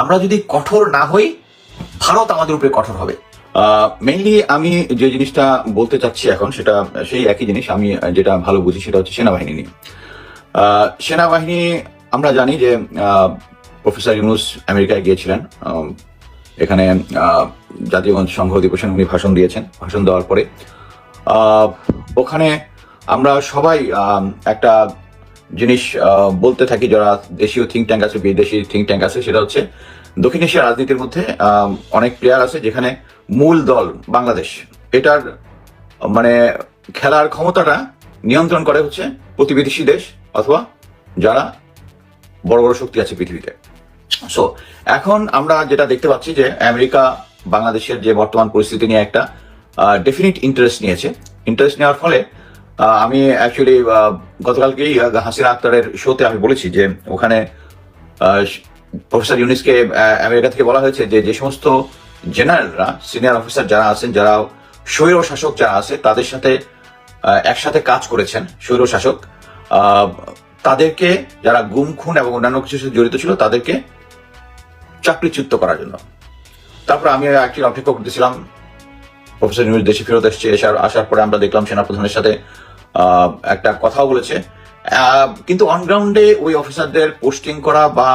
আমরা যদি কঠোর না হই, ভারত আমাদের উপরে কঠোর হবে। মেইনলি আমি যে জিনিসটা বলতে চাচ্ছি এখন, সেটা সেই একই জিনিস। আমি যেটা ভালো বুঝি সেটা হচ্ছে সেনাবাহিনী নিয়ে। সেনাবাহিনী, আমরা জানি যে প্রফেসর ইউনুস আমেরিকায় গিয়েছিলেন। এখানে জাতীয় সংঘ দিবসে উনি ভাষণ দিয়েছেন। ভাষণ দেওয়ার পরে ওখানে আমরা সবাই একটা জিনিস বলতে থাকি যারা দেশীয় থিঙ্ক ট্যাঙ্ক আছে, বিদেশি থিঙ্ক ট্যাঙ্ক আছে, সেটা হচ্ছে দক্ষিণ এশিয়ার রাজনীতির মধ্যে অনেক প্লেয়ার আছে যেখানে মূল দল বাংলাদেশ। এটার মানে খেলার ক্ষমতাটা নিয়ন্ত্রণ করে হচ্ছে প্রতিবেশী দেশ অথবা যারা বড় বড় শক্তি আছে পৃথিবীতে। সো এখন আমরা যেটা দেখতে পাচ্ছি যে আমেরিকা বাংলাদেশের যে বর্তমান পরিস্থিতি নিয়ে একটা ডেফিনিট ইন্টারেস্ট নিয়েছে। ইন্টারেস্ট নেওয়ার ফলে আমি অ্যাকচুয়ালি গতকালকেই হাসিনা আক্তারের শোতে আমি বলেছি যে ওখানে প্রফেসর ইউনিসকে আমেরিকা থেকে বলা হয়েছে যে যে সমস্ত জেনারেলরা, সিনিয়র অফিসার যারা আছেন যারা স্বৈর শাসক যারা আছে, তাদের সাথে একসাথে কাজ করেছেন স্বৈর শাসক তাদেরকে যারা গুম, খুন এবং অন্যান্য কিছুর সাথে জড়িত ছিল, তাদেরকে চাকরিচ্যুত করার জন্য। তারপর আমি একটি অপেক্ষা করতেছিলাম, প্রফেসর নিউজ দেশে ফেরত এসছে আসার পরে আমরা দেখলাম সেনাপ্রধানের সাথে একটা কথাও বলেছে। কিন্তু অনগ্রাউন্ডে ওই অফিসারদের পোস্টিং করা বা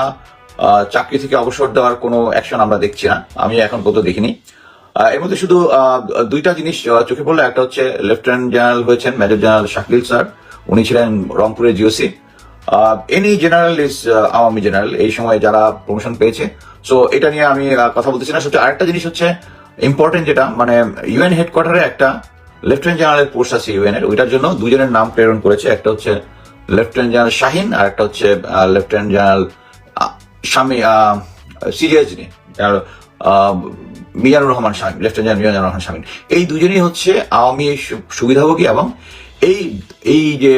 চাকরি থেকে অবসর দেওয়ার কোনো অ্যাকশন আমরা দেখছি না। আমি এখন পর্যন্ত দেখিনি। এর মধ্যে শুধু দুইটা জিনিস চোখে পড়ল, একটা হচ্ছে লেফটেন্যান্ট জেনারেল হয়েছেন মেজর জেনারেল শাকিল স্যার। উনি ছিলেন রংপুরের GOC any general is Awami general এই সময় যারা প্রমোশন পেয়েছে। সো এটা নিয়ে আমি কথা বলতেছি না। সত্যি আরেকটা জিনিস হচ্ছে ইম্পর্টেন্ট যেটা মানে ইউএন হেডকোয়ার্টারে একটা লেফটেন্যান্ট জেনারেলের পোস্ট আছে ইউএন এর। ওইটার জন্য দুজনের নাম প্রেরণ করেছে। একটা হচ্ছে লেফটেন্যান্ট জেনারেল শাহিন আর একটা হচ্ছে লেফটেন্যান্ট জেনারেল স্বামী সিরিয়াস নিয়ে মিজানুর রহমান শামীম লেফটেন্যান্ট জেনারেল মিজানুর রহমান শামীম। এই দুজনেই হচ্ছে আওয়ামী সুবিধাভোগী এবং এই এই যে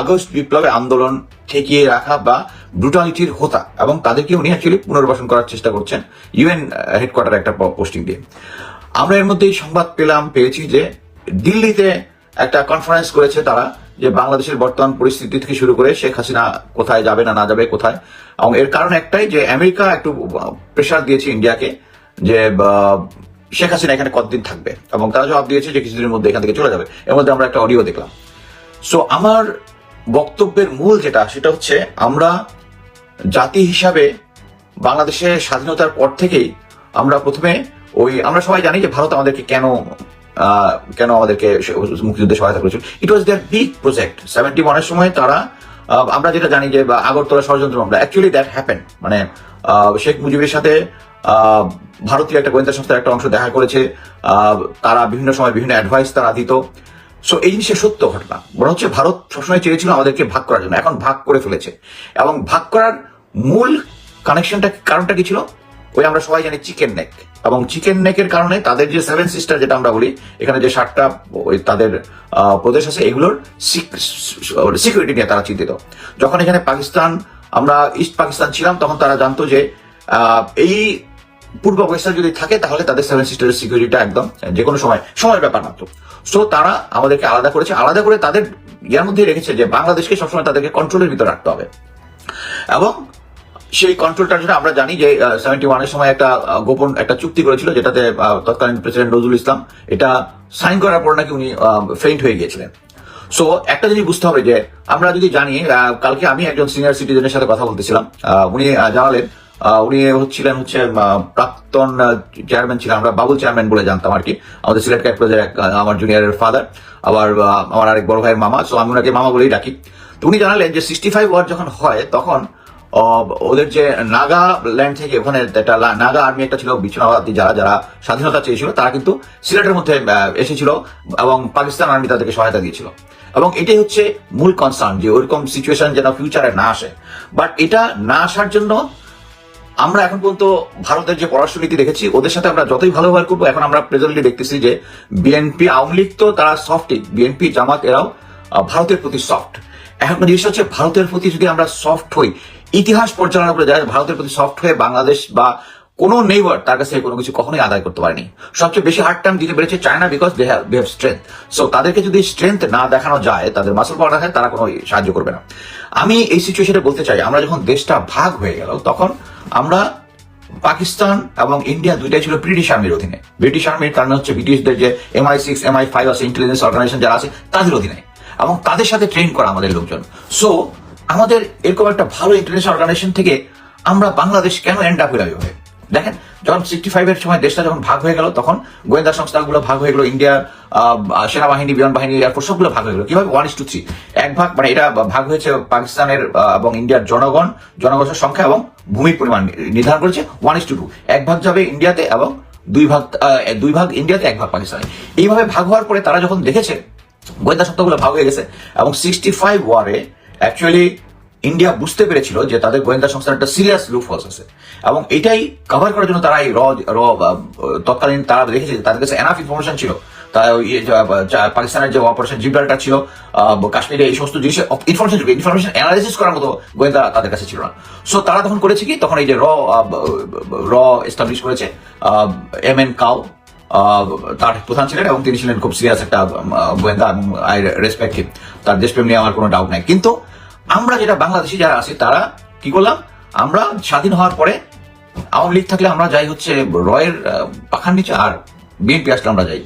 আগস্ট বিপ্লবে আন্দোলন ঠেকিয়ে রাখা বা ব্রুটালিটির হোতা এবং তাদেরকে উনি অ্যাকচুয়ালি পুনর্বাসন করার চেষ্টা করছেন ইউএন হেডকোয়ার্টারে একটা পোস্টিং দিয়ে। আমরা এর মধ্যেই সংবাদ পেলাম, পেয়েছি যে দিল্লিতে একটা কনফারেন্স করেছে তারা যে বাংলাদেশের বর্তমান পরিস্থিতি থেকে শুরু করে শেখ হাসিনা কোথায় যাবে না না যাবে, কোথায়? এবং এর কারণ একটাই যে আমেরিকা একটু প্রেশার দিয়েছে ইন্ডিয়াকে যে শেখ হাসিনা এখানে কতদিন থাকবে? এবং তারা জবাব দিয়েছে যে কিছুদিনের মধ্যে এখান থেকে চলে যাবে। এর মধ্যে আমরা একটা অডিও দেখলাম। সো আমার বক্তব্যের মূল যেটা, সেটা হচ্ছে আমরা জাতি হিসাবে বাংলাদেশের স্বাধীনতার পর থেকেই আমরা প্রথমে ওই, আমরা সবাই জানি যে ভারত আমাদেরকে কেন কেন আমাদেরকে মুক্তিযুদ্ধে সহায়তা করেছিল? It was their big project seventy ওয়ানের সময় তারা আমরা যেটা জানি যে আগরতলা ষড়যন্ত্র মামলা অ্যাকচুয়ালি দ্যাট হ্যাপেন মানে শেখ মুজিবের সাথে ভারতীয় একটা গোয়েন্দা সংস্থার একটা অংশ দেখা করেছে তারা বিভিন্ন সময় বিভিন্ন অ্যাডভাইস তারা দিত। সো এই জিনিসটা সত্য ঘটনা। মনে হচ্ছে ভারত সবসময় চেয়েছিল আমাদেরকে ভাগ করার জন্য। এখন ভাগ করে ফেলেছে। এবং ভাগ করার মূল কানেকশনটা কারণটা কি ছিল? ওই আমরা সবাই জানি চিকেন নেক এবং চিকেন নেকের কারণে তাদের যে সেভেন সিস্টার যেটা আমরা বলি, এখানে যে সাতটা, ওই তাদের প্রদেশ আছে, এগুলোর সিকিউরিটি নিয়ে তারা চিন্তিত। যখন এখানে পাকিস্তান, আমরা ইস্ট পাকিস্তান ছিলাম, তখন তারা জানতো যে এই পূর্ব পাকিস্তান যদি থাকে, তাহলে তাদের সেভেন সিস্টারের সিকিউরিটিটা একদম যে কোনো সময়, সময়ের ব্যাপার মাত্র। সো তারা আমাদেরকে আলাদা করেছে, আলাদা করে তাদের ইয়ার মধ্যে রেখেছে যে, বাংলাদেশকে সবসময় তাদেরকে কন্ট্রোলের ভিতরে রাখতে হবে। এবং সেই কন্ট্রোলটার জন্য আমরা জানি যে সেভেন্টি ওয়ানের সময় একটা গোপন একটা চুক্তি করেছিল যেটাতে তৎকালীন প্রেসিডেন্ট নজরুল ইসলাম এটা সাইন করার পর নাকি উনি ফেইন্ট হয়ে গিয়েছিলেন। সো একটা জিনিস বুঝতে হবে যে আমরা যদি জানি কালকে আমি একজন সিনিয়র সিটিজেনের সাথে কথা বলতেছিলাম উনি জানালেন উনি হচ্ছিলেন হচ্ছে প্রাক্তন চেয়ারম্যান ছিলেন আমরা বাবুল চেয়ারম্যান বলে জানতাম আর কি আমাদের সিলেট আহ, আমার জুনিয়রের ফাদার আবার আমার আরেক বড় ভাইয়ের মামা সো আমি ওনাকে মামা বলেই ডাকি। তো উনি জানালেন যে সিক্সটি ফাইভ ওয়ার যখন হয় তখন ওদের যে নাগা ল্যান্ড থেকে ওখানে একটা নাগা আর্মি একটা ছিল, বিছনাবাদী যারা যারা স্বাধীনতা চেয়েছিল, তারা কিন্তু সিলেটের মধ্যে এসেছিল এবং পাকিস্তান আর্মি তাদেরকে সহায়তা দিয়েছিল। এবং এটাই হচ্ছে মূল কনসার্ন যে ওইরকম সিচুয়েশন যেন ফিউচারে না আসে। বাট এটা না আসার জন্য আমরা এখন পর্যন্ত ভারতের যে পররাষ্ট্র নীতি দেখেছি, ওদের সাথে আমরা যতই ভালো ব্যবহার করব, এখন আমরা প্রেজেন্টলি দেখতেছি যে বিএনপি আওয়ামী লীগ তো তারা সফটই বিএনপি জামাত এরাও ভারতের প্রতি সফট এখন জিনিস হচ্ছে ভারতের প্রতি যদি আমরা সফট হই ইতিহাস পরিচালনা করে যায় ভারতের প্রতি সফট হয়ে বাংলাদেশ বা কোন নেইবার তার কাছে কোনো কিছু কখনোই আদায় করতে পারেনি। সবচেয়ে বেশি হার্ড টাইম দিতে পেরেছে China because they have have strength so তাদেরকে যদি স্ট্রেংথ না দেখানো যায়, তাদের মাসল পাওয়ার দেখায় তারা কোনো সাহায্য করবে না। আমি এই সিচুয়েশনে বলতে চাই, আমরা যখন দেশটা ভাগ হয়ে গেল, তখন আমরা পাকিস্তান এবং ইন্ডিয়া দুইটাই ছিল ব্রিটিশ আর্মির অধীনে। ব্রিটিশ আর্মির কারণে হচ্ছে ব্রিটিশদের যে এমআই সিক্স এমআই ফাইভ আছে ইন্টেলিজেন্স অর্গানাইজেশন যারা আছে, তাদের অধীনে। এবং তাদের সাথে ট্রেন করা আমাদের লোকজন। সো আমাদের এরকম একটা ভালো ইন্টারন্যাশনাল অর্গানাইজেশন থেকে আমরা বাংলাদেশ কেন এন্ড আপ হয়ে? দেখেন, যখন সিক্সটি ফাইভের সময় দেশটা যখন ভাগ হয়ে গেল, তখন গোয়েন্দা সংস্থাগুলো ভাগ হয়ে গেল ইন্ডিয়ার সেনাবাহিনী, বিমান বাহিনী এয়ারফোর্স সবগুলো ভাগ হয়ে গেল। কীভাবে ওয়ান ইস টু থ্রি এক ভাগ মানে এটা ভাগ হয়েছে পাকিস্তানের এবং ইন্ডিয়ার জনগণ জনগণের সংখ্যা এবং ভূমির পরিমাণ নির্ধারণ করেছে ওয়ান ইস টু টু এক ভাগ যাবে ইন্ডিয়াতে এবং দুই ভাগ দুই ভাগ ইন্ডিয়াতে এক ভাগ পাকিস্তানে। এইভাবে ভাগ হওয়ার পরে তারা যখন দেখেছে, গোয়েন্দা সংস্থাগুলো ভাগ হয়ে গেছে, এবং সিক্সটি ফাইভ ওয়ারে অ্যাকচুয়ালি ইন্ডিয়া বুঝতে পেরেছিল যে তাদের গোয়েন্দা সংস্থার একটা সিরিয়াস লুপ ফলস আছে। এবং এটাই কভার করার জন্য তারা এই র তৎকালীন তারা দেখেছে তাদের কাছে এনাফ ইনফরমেশন ছিল। পাকিস্তানের যে অপারেশন জিব্রাল্টার ছিল কাশ্মীরে এই সমস্ত জিনিসের ইনফরমেশন ইনফরমেশন অ্যানালাইসিস করার মতো গোয়েন্দা তাদের কাছে ছিল না। সো তারা তখন করেছে কি? তখন এই যে র র এস্টাবলিশ করেছে এম এন কাউ তার প্রধান ছিলেন এবং তিনি ছিলেন খুব সিরিয়াস একটা গোয়েন্দা এবং আই রেসপেক্ট হিম তার দেশপ্রেম নিয়ে আমার কোনো ডাউট নাই। কিন্তু আমরা যেটা বাংলাদেশি যারা আছি, তারা কি করলাম? আমরা স্বাধীন হওয়ার পরে আওয়ামী লীগ থাকলে আমরা যাই হচ্ছে রয়ের পাখার নিচে, আর বিএনপি আসলে আমরা যাই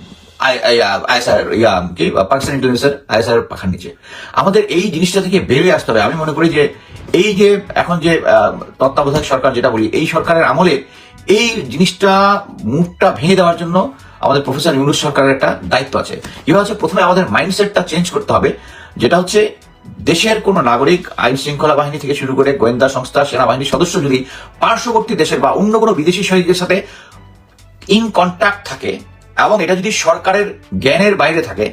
আইএসআর পাখার নিচে। আমাদের এই জিনিসটা থেকে বেরিয়ে আসতে হবে। আমি মনে করি যে এই যে এখন যে তত্ত্বাবধায়ক সরকার যেটা বলি, এই সরকারের আমলে এই জিনিসটা মুখটা ভেঙে দেওয়ার জন্য আমাদের প্রফেসর ইউনুস সরকারের একটা দায়িত্ব আছে। এবার হচ্ছে প্রথমে আমাদের মাইন্ডসেটটা চেঞ্জ করতে হবে, যেটা হচ্ছে দেশের কোন নাগরিক আইন শৃঙ্খলা বাহিনী থেকে শুরু করে গোয়েন্দা সংস্থা, সেনাবাহিনীর সদস্য যদি পার্শ্ববর্তী দেশের বা অন্য কোনো বিদেশি শহীদদের সাথে ইন কন্ট্যাক্ট থাকে এবং এটা যদি সরকারের জ্ঞানের বাইরে থাকে,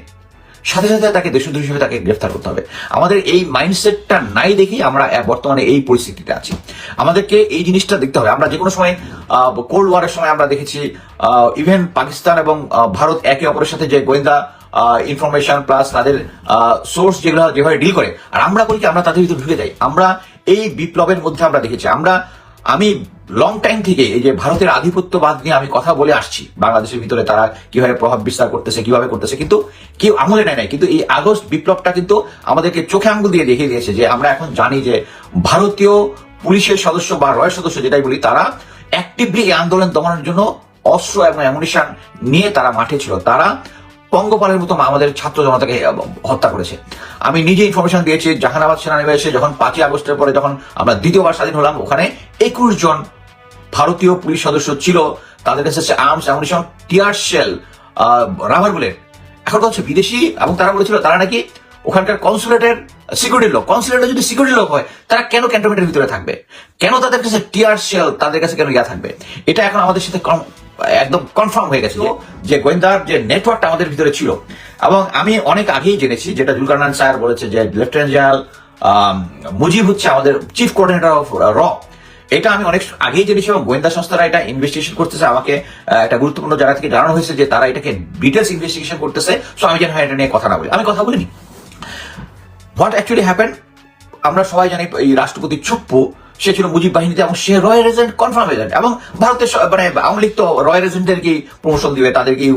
সাথে সাথে তাকে দেশদ্রোহী হিসেবে তাকে গ্রেফতার করতে হবে। আমাদের এই মাইন্ডসেটটা নাই দেখেই আমরা বর্তমানে এই পরিস্থিতিতে আছি। আমাদেরকে এই জিনিসটা দেখতে হবে। আমরা যে কোনো সময় কোল্ড ওয়ারের সময় আমরা দেখেছি ইভেন পাকিস্তান এবং ভারত একে অপরের সাথে যে গোয়েন্দা ইনফরমেশন প্লাস তাদের সোর্স যেগুলো যেভাবে ডিল করে। আর আমরা করি কি, আমরা তাদের ভিতরে ঢুকে যাই। আমরা এই বিপ্লবের মধ্যে আমরা দেখেছি। আমরা, আমি লং টাইম থেকে এই যে ভারতের আধিপত্যবাদ নিয়ে আমি কথা বলে আসছি। বাংলাদেশের ভিতরে তারা কীভাবে প্রভাব বিস্তার করতেছে, কীভাবে করতেছে, কিন্তু কেউ আমলে নেয় নাই। কিন্তু এই আগস্ট বিপ্লবটা কিন্তু আমাদেরকে চোখে আঙ্গুল দিয়ে দেখিয়ে দিয়েছে যে আমরা এখন জানি যে ভারতীয় পুলিশের সদস্য বা রয়ের সদস্য যেটাই বলি, তারা অ্যাক্টিভলি এই আন্দোলন দমনের জন্য অস্ত্র এবং অ্যামুনিশন নিয়ে তারা মাঠে ছিল। তারা পঙ্গপালের মতো আমাদের ছাত্র জনতাকে হত্যা করেছে। আমি নিজে ইনফরমেশন দিয়েছি, জাহানাবাদ সেনানিবাসে যখন পাঁচই আগস্টের পরে যখন আমরা দ্বিতীয়বার স্বাধীন হলাম, ওখানে একুশ জন ভারতীয় পুলিশ সদস্য ছিল। তাদের কাছে arms ammunition tear shell rubber bullet এখন হচ্ছে বিদেশি, এবং তারা বলেছিল তারা নাকি ওখানকার কনসুলেটের সিকিউরিটি লোক কনসুলেটের যদি সিকিউরিটি লোক হয় তারা কেন ক্যান্টনমেন্টের ভিতরে থাকবে? কেন তাদের কাছে টিয়ার শেল তাদের কাছে কেন ইয়া থাকবে? এটা এখন আমাদের সাথে একদম কনফার্ম হয়ে গেছে যে- যে গোয়েন্দার যে নেটওয়ার্কটা আমাদের ভিতরে ছিল। এবং আমি অনেক আগেই জেনেছি যেটা জুলকারনান স্যার বলেছে যে লেফটেন্যান্ট জেনারেল মুজিব হচ্ছে আমাদের চিফ কোঅর্ডিনেটর অফ র এটা আমি অনেক আগেই জেনেছি এবং গোয়েন্দা সংস্থারা এটা ইনভেস্টিগেশন করতেছে। আমাকে একটা গুরুত্বপূর্ণ জায়গা থেকে জানানো হয়েছে যে তারা এটাকে ডিটেলস ইনভেস্টিগেশন করতেছে। সো আমি যেন এটা নিয়ে কথা না বলি। আমি কথা বলিনি। হোয়াট অ্যাকচুয়ালি হ্যাপেন আমরা সবাই জানি এই রাষ্ট্রপতি চুপ্পু, সে ছিল মুজিব বাহিনীতে এবং সে রয়্যাল এজেন্ট কনফার্ম এজেন্ট এবং ভারতের মানে আওয়ামী লীগ তো রয়্যাল এজেন্টেরকেই প্রমোশন দিবে তাদেরকেই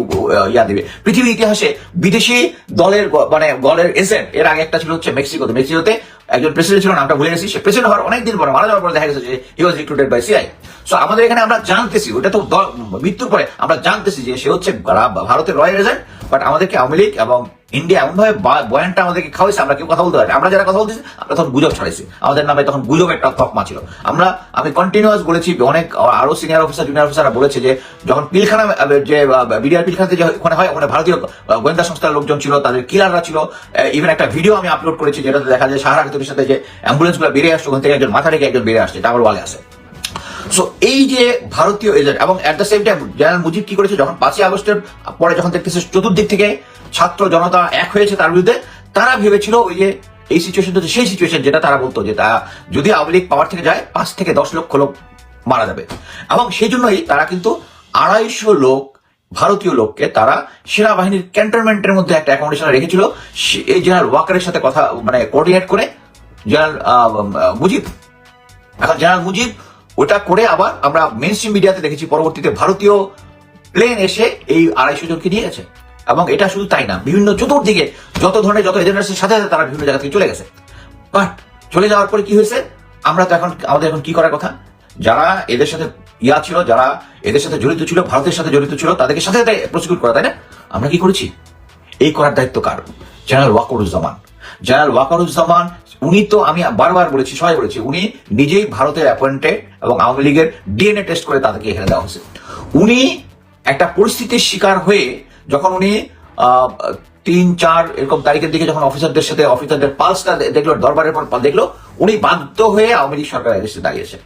ইয়া দিবে। পৃথিবীর ইতিহাসে বিদেশি দলের মানে দলের এজেন্ট এর আগে একটা ছিল হচ্ছে মেক্সিকোতে। মেক্সিকোতে একজন প্রেসিডেন্ট ছিল, নামটা ভুলে গেছি। সে প্রেসিডেন্ট হওয়ার অনেকদিন পরে, মারা যাওয়ার পরে দেখা গেছে যে he was recruited by CI so আমাদের এখানে আমরা জানতেছি, ওটা তো মৃত্যুর পরে আমরা জানতেছি যে সে হচ্ছে ভারতের রয়্যাল এজেন্ট বাট আমাদেরকে আওয়ামী লীগ এবং ইন্ডিয়া এমন ভাবে বয়ানটা আমাদেরকে খাওয়াইছে, আমরা কেউ কথা বলতে পারি আমরা যারা কথা বলতেছি, আমরা তখন গুজব ছড়াইছি। আমাদের নামে তখন গুজব একটা তকমা ছিল। আমরা আমি কন্টিনিউয়াস বলেছি, অনেক আরও সিনিয়র অফিসার জুনিয়র অফিসাররা বলেছে যে, যখন পিলখানা যে বিডিআর পিলখানাতে যে ওখানে হয়, ওখানে ভারতীয় গোয়েন্দা সংস্থার লোকজন ছিল, তাদের কিলাররা ছিল। ইভেন একটা ভিডিও আমি আপলোড করেছি, যেটাতে দেখা যায় সাহারা খাতুনের সাথে যে অ্যাম্বুলেন্সগুলো বেরিয়ে আসছে, ওখান থেকে একজন, মাথা রেখে একজন বেরিয়ে আসছে, টাওয়ার ওয়ালে আসে। সো এই যে ভারতীয় এজেন্ট এবং at the same time general Mujib কি করেছে, যখন পাঁচই আগস্টের পরে যখন দেখতেছে, চতুর্দিক থেকে ছাত্র জনতা এক হয়েছে তার বিরুদ্ধে, তারা ভেবেছিল ওই যে এই সিচুয়েশনটা সেই সিচুয়েশন যেটা তারা বলতো যে তা যদি আওয়ামী লীগ পাওয়ার থেকে যায়, পাঁচ থেকে দশ লক্ষ লোক মারা যাবে। এবং সেই জন্যই তারা কিন্তু আড়াইশো লোক, ভারতীয় লোককে তারা সেনাবাহিনীর ক্যান্টনমেন্টের মধ্যে একটা অ্যাকোমোডেশনে রেখেছিল। এই জেনারেল ওয়াকারের সাথে কথা মানে কোঅর্ডিনেট করে জেনারেল মুজিব। এখন জেনারেল মুজিব ওটা করে আবার আমরা মেন স্ট্রিম মিডিয়াতে দেখেছি, পরবর্তীতে ভারতীয় প্লেন এসে এই আড়াইশো জনকে নিয়ে গেছে এবং এটা শুধু তাই না, বিভিন্ন চতুর্দিকে যত ধরনের, যত এজেন্ট আছে, সাথে সাথে তারা বিভিন্ন জায়গা থেকে চলে গেছে। বাট চলে যাওয়ার পরে কি হয়েছে? আমরা তো এখন, আমাদের এখন কি করার কথা? যারা এদের সাথে ইয়া ছিল, যারা এদের সাথে জড়িত ছিল, ভারতের সাথে জড়িত ছিল, তাদেরকে সাথে সাথে প্রসিকিউট করা, তাই না? আমরা কি করেছি? এই করার দায়িত্ব কার? জেনারেল ওয়াকরুজ্জামান। জেনারেল ওয়াকরুজ্জামান, উনি তো আমি বারবার বলেছি, সবাই বলেছি, উনি নিজেই ভারতের অ্যাপয়েন্টেড এবং আওয়ামী লীগের ডিএনএ টেস্ট করে তাদেরকে এখানে দেওয়া হয়েছে। উনি একটা পরিস্থিতির শিকার হয়ে যখন উনি তিন, চার এরকম তারিখের দিকে যখন অফিসারদের সাথে, অফিসারদের পালসটা দেখল, দরবারের পর দেখল, উনি বাধ্য হয়ে আওয়ামী লীগ সরকার এগেস্টে দাঁড়িয়েছে।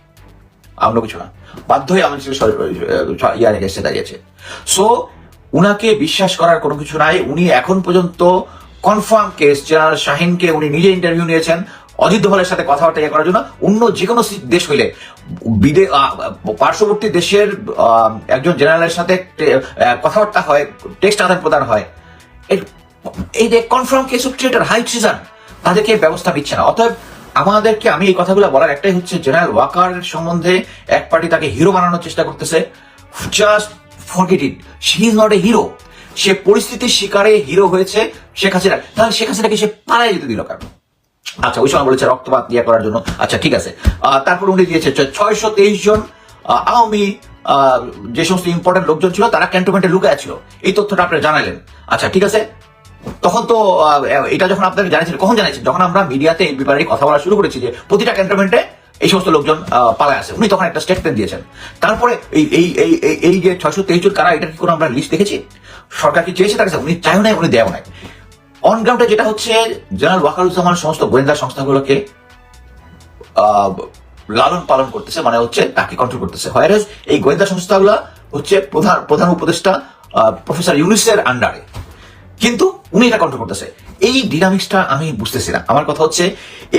অন্য কিছু না। বাধ্য হয়ে আওয়ামী ইয়ার এগেস্টে দাঁড়িয়েছে। সো উনাকে বিশ্বাস করার কোনো কিছু নাই। উনি এখন পর্যন্ত কনফার্ম কেস জেনারেল শাহিনকে উনি নিজে ইন্টারভিউ নিয়েছেন। অজিত দোভালের সাথে কথাবার্তা ইয়ে করার জন্য অন্য যে কোনো দেশ হইলে বিদে পার্শ্ববর্তী দেশের একজন জেনারেলের সাথে কথাবার্তা হয়, টেক্সট আদান প্রদান হয়। এই যে confirm case of traitor high season তাদেরকে ব্যবস্থা দিচ্ছে না। অতএব আমাদেরকে, আমি এই কথাগুলো বলার একটাই হচ্ছে, জেনারেল ওয়াকার সম্বন্ধে এক পার্টি তাকে হিরো বানানোর চেষ্টা করতেছে। Just forget it she is not a hero সে পরিস্থিতির শিকারে হিরো হয়েছে শেখ হাসিনা। তাহলে শেখ হাসিনাকে সে পালায় যেতে দিল কেন? আচ্ছা ওই সময় বলেছে রক্তপাত দিয়ে করার জন্য। আচ্ছা ঠিক আছে। তারপর উনি দিয়েছে ছয়শো তেইশ জন আওয়ামী যে সমস্ত ইম্পর্টেন্ট লোকজন ছিল, তারা ক্যান্টনমেন্টে লুকায় ছিল। এই তথ্যটা আপনি জানালেন। আচ্ছা ঠিক আছে? তখন তো এটা যখন আপনাকে জানিয়েছিল কখন জানিয়েছেন যখন আমরা মিডিয়াতে এই ব্যাপারে কথা বলা শুরু করেছি যে প্রতিটা ক্যান্টনমেন্টে এই সমস্ত লোকজন পালায় আছে উনি তখন একটা স্টেটমেন্ট দিয়েছেন। তারপরে এই এই এই, এই- এই যে ছয়শো তেইশ জন, কারা এটা কি কোনো আমরা লিস্ট দেখেছি? সরকার কি চেয়েছে? তার কাছে উনি চাইও নাই, উনি দেয় নাই। অন গ্রাউন্ডে যেটা হচ্ছে জেনারেল ওয়াকারুজ্জামান সমস্ত গোয়েন্দা সংস্থাগুলোকে লালন পালন করতেছে মানে হচ্ছে তাকে কন্ট্রোল করতেছে। হোয়ারেজ এই গোয়েন্দা সংস্থাগুলো হচ্ছে প্রধান প্রধান উপদেষ্টা প্রফেসর ইউনিসের আন্ডারে কিন্তু উনি এটা কন্ট্রোল করতেছে। এই ডিনামিক্সটা আমি বুঝতেছি না। আমার কথা হচ্ছে,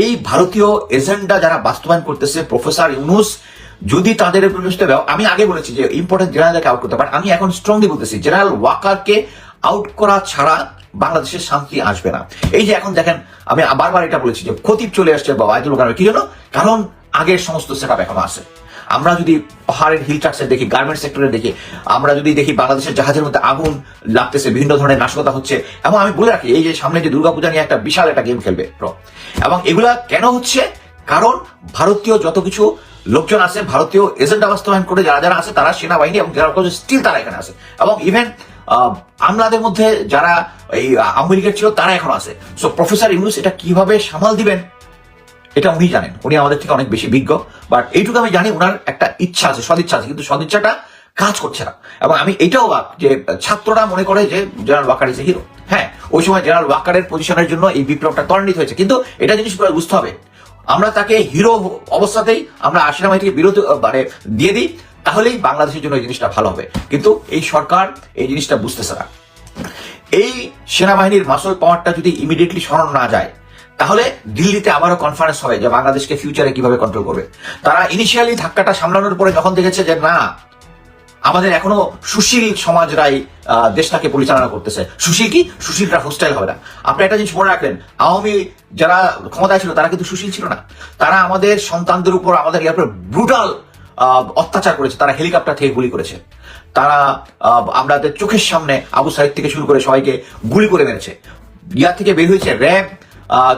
এই ভারতীয় এজেন্ডা যারা বাস্তবায়ন করতেছে প্রফেসর ইউনুস যদি তাদের আমি আগে বলেছি যে ইম্পর্টেন্ট জেনারেলকে আউট করতে পারে আমি এখন স্ট্রংলি বলতেছি জেনারেল ওয়াকারকে আউট করা ছাড়া বাংলাদেশের শান্তি আসবে না এই যে এখন দেখেন আমি বারবার এটা বলেছি যে খতিব চলে আসছে বা আয়তুল কারণ কি জন্য কারণ আগের সমস্ত সেট আপ এখনও আছে আমরা যদি পাহাড়ের হিল ট্রাক্সের দেখি গার্মেন্ট সেক্টরে দেখি আমরা যদি দেখি বাংলাদেশের জাহাজের মধ্যে আগুন লাগতেছে বিভিন্ন ধরনের নাশকতা হচ্ছে এবং আমি বলে রাখি এই যে সামনে যে দুর্গাপূজা নিয়ে একটা বিশাল একটা গেম খেলবে এবং এগুলা কেন হচ্ছে কারণ ভারতীয় যত কিছু লোকজন আছে ভারতীয় এজেন্ডা বাস্তবায়ন করে যারা যারা আছে তারা সেনাবাহিনী এবং যারা স্টিল তারা এখানে আছে এবং ইভেন আমলাদের মধ্যে যারা এই আওয়ামী লীগের ছিল, তারা এখন আছে। সো প্রফেসর ইউনুস এটা কীভাবে সামাল দিবেন, এটা উনি জানেন। উনি আমাদের থেকে অনেক বেশি বিজ্ঞ বাট এইটুকু আমি জানি ওনার একটা ইচ্ছা আছে, সদিচ্ছা আছে, কিন্তু সদিচ্ছাটা কাজ করছে না। এবং আমি এটাও যে ছাত্ররা মনে করে যে general Waker is a hero হ্যাঁ ওই সময় জেনারেল ওয়াকারের পজিশনের জন্য এই বিপ্লবটা ত্বরান্বিত হয়েছে, কিন্তু এটা জিনিস বুঝতে হবে। আমরা তাকে হিরো অবস্থাতেই আমরা আশিরামাই থেকে বিরোধ মানে দিয়ে দিই তাহলেই বাংলাদেশের জন্য এই জিনিসটা ভালো হবে। কিন্তু এই সরকার এই জিনিসটা বুঝতেছে না। এই সেনাবাহিনীর মাসল পাওয়ারটা যদি ইমিডিয়েটলি সরানো না যায়, তাহলে দিল্লিতে আবারও কনফারেন্স হবে যে বাংলাদেশকে ফিউচারে কীভাবে কন্ট্রোল করবে। তারা ইনিশিয়ালি ধাক্কাটা সামলানোর পরে যখন দেখেছে যে না, আমাদের এখনও সুশীল সমাজরাই দেশটাকে পরিচালনা করতেছে। সুশীল কি? সুশীলটা হোস্টাইল হবে না। আপনি একটা জিনিস মনে রাখলেন আওয়ামী যারা ক্ষমতায় ছিল তারা কিন্তু সুশীল ছিল না। তারা আমাদের সন্তানদের উপর আমাদের ব্রুটাল অত্যাচার করেছে, তারা হেলিকপ্টার থেকে গুলি করেছে। তারা আমাদের চোখের সামনে আবু সাইদ থেকে শুরু করে সবাইকে গুলি করে মেরেছে। ইয়ার থেকে বের হয়েছে র্যাব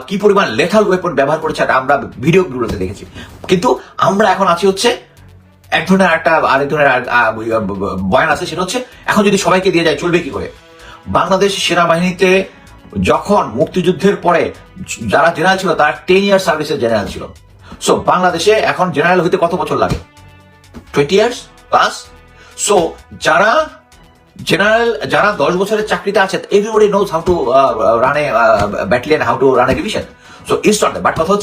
কি পরিমাণ লেথাল ওয়েপন ব্যবহার করেছে এটা আমরা ভিডিওগুলোতে দেখেছি। কিন্তু আমরা এখন আছি হচ্ছে, এক ধরনের একটা, আরেক ধরনের আর- বয়ান আছে, সেটা হচ্ছে, এখন যদি সবাইকে দিয়ে যায়, চলবে কি করে? বাংলাদেশ সেনাবাহিনীতে যখন মুক্তিযুদ্ধের পরে যারা জেনারেল ছিল, তারা টেন ইয়ার সার্ভিসের জেনারেল ছিল। সো বাংলাদেশে এখন জেনারেল হইতে কত বছর লাগে? টোয়েন্টি ইয়ার্স প্লাস সো যারা জেনারেল যারা দশ বছরের চাকরিতে আছে everybody knows how to run a battalion how to run a division so it's not but কথা হচ্ছে